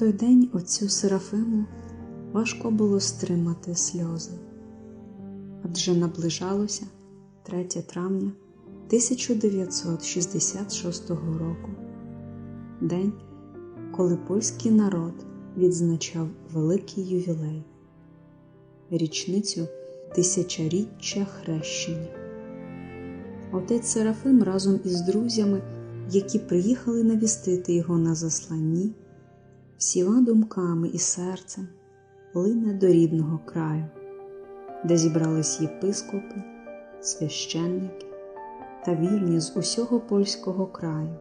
Той день отцю Серафиму важко було стримати сльози, адже наближалося 3 травня 1966 року, день, коли польський народ відзначав великий ювілей, річницю тисячоріччя хрещення. Отець Серафим разом із друзями, які приїхали навістити його на засланні, всіма думками і серцем лине до рідного краю, де зібрались єпископи, священники та вірні з усього польського краю,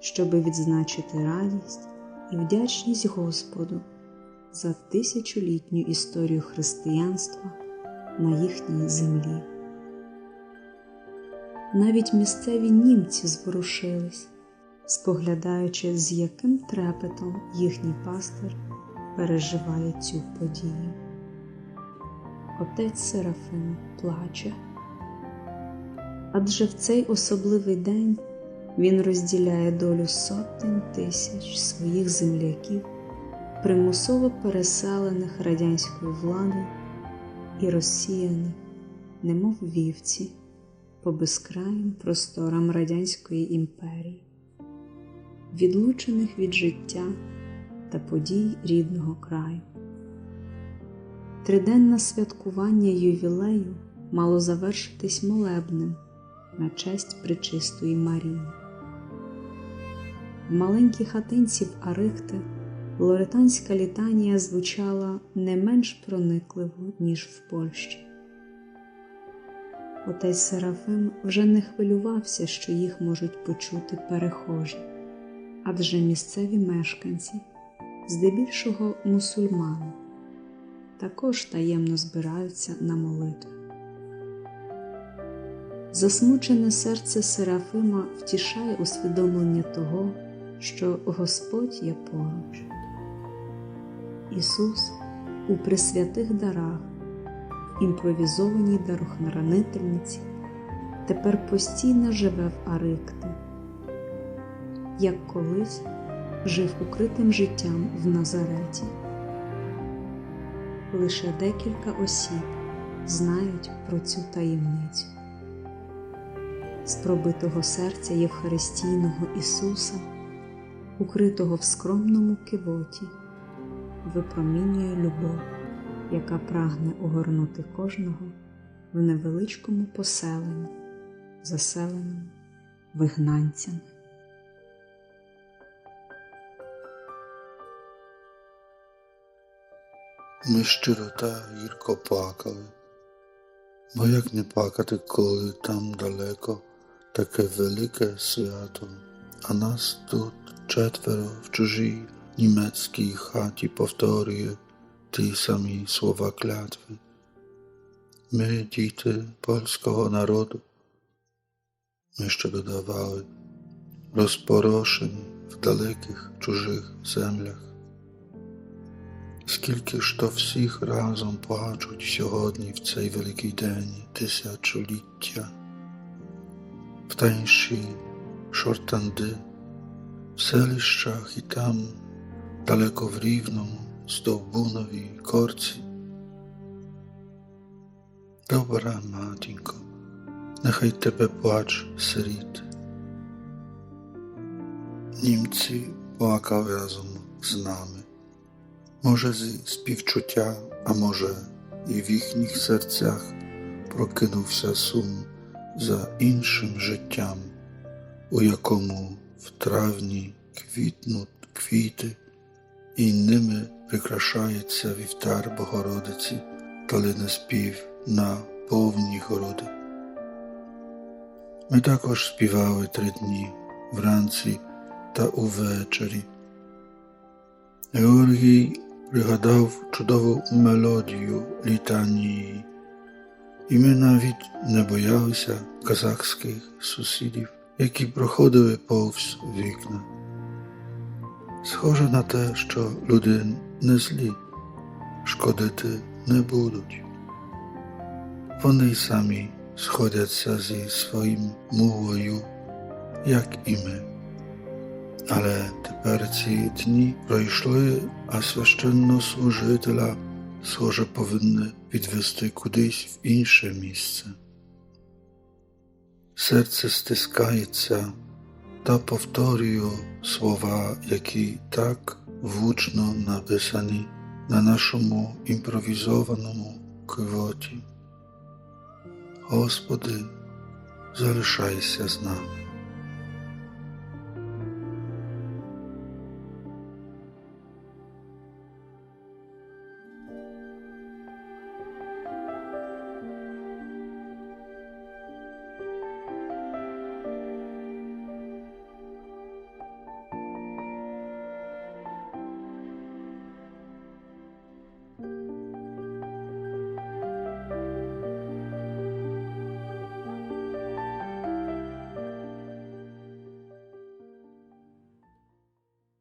щоби відзначити радість і вдячність Господу за тисячолітню історію християнства на їхній землі. Навіть місцеві німці зворушились, споглядаючи, з яким трепетом їхній пастир переживає цю подію. Отець Серафим плаче, адже в цей особливий день він розділяє долю сотень тисяч своїх земляків, примусово переселених радянською владою і розсіяних, немов вівці по безкраїм просторам Радянської імперії, відлучених від життя та подій рідного краю. Триденне святкування ювілею мало завершитись молебнем на честь Пречистої Марії. В маленькій хатинці в Арихте лоретанська літанія звучала не менш проникливо, ніж в Польщі. Отець Серафим вже не хвилювався, що їх можуть почути перехожі, адже місцеві мешканці, здебільшого мусульмани, також таємно збираються на молитву. Засмучене серце Серафима втішає усвідомлення того, що Господь є поруч. Ісус у присвятих дарах імпровізованій дарохнаранительниці, тепер постійно живе в Арикте, як колись жив укритим життям в Назареті. Лише декілька осіб знають про цю таємницю. З пробитого серця Євхаристійного Ісуса, укритого в скромному кивоті, випромінює любов яка прагне огорнути кожного в невеличкому поселенні, заселеному вигнанцями. Ми щиро та гірко плакали, бо як не плакати, коли там далеко таке велике свято, а нас тут четверо в чужій німецькій хаті повторює ті самі слова клятви. Ми, діти польського народу, ми ще додавали, розпорошені в далеких чужих землях. Скільки ж то всіх разом плачуть сьогодні в цей великий день тисячоліття, в таїнші шортанди, в селищах і там, далеко в рівному, Стовбуновій корці. Добра матінко, нехай тебе плач сиріт. Німці плакали разом з нами, може, зі співчуття, а може, і в їхніх серцях прокинувся сум за іншим життям, у якому в травні квітнуть квіти, і ними прикрашається вівтар Богородиці та лине спів на повні городи. Ми також співали три дні вранці та увечері. Георгій пригадав чудову мелодію літанії, і ми навіть не боялися казахських сусідів, які проходили повз вікна. Схоже на те, що люди не злі, шкодити не будуть. Вони самі сходяться зі своїм мовою, як і ми. Але тепер ці дні пройшли, а священнослужителя, схоже, повинні відвести кудись в інше місце. Серце стискається та повторюю слова, які так влучно написані на нашому імпровізованому кивоті. Господи, залишайся з нами.